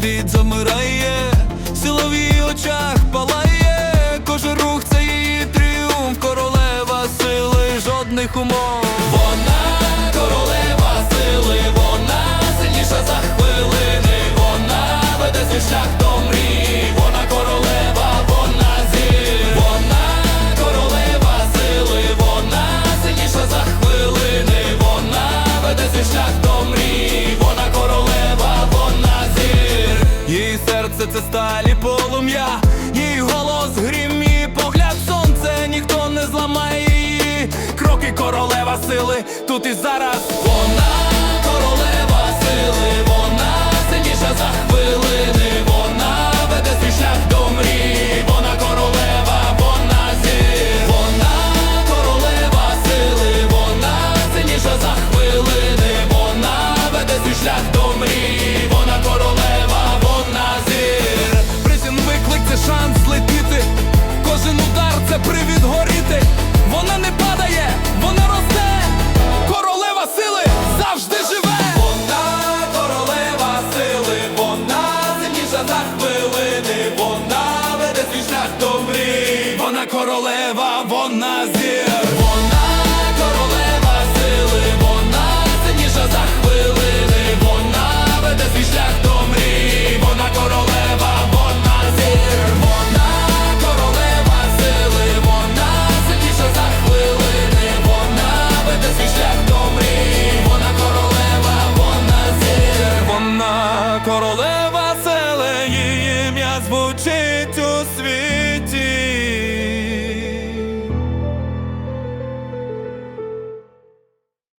світ замирає, сила в її очах палає, кожен рух це її тріумф, королева сили, жодних умов. Вона королева сили, вона сильніша за хвилини, вона веде свій шлях до мрій, вона королева, вона зір, вона королева сили, вона сильніша за хвилини, вона веде свій шлях до серце це сталі полум'я, її голос грім, її погляд сонце, ніхто не зламає її. Кроки королева сили, тут і зараз вона королева, вона зір, вона королева сили, вона сильніша за хвилини, вона веде свій шлях до мрій, вона королева, вона зір, вона королева сили, вона сильніша за хвилини, вона веде свій шлях до мрій, вона королева, вона зір, вона королева сили, її ім'я звучить.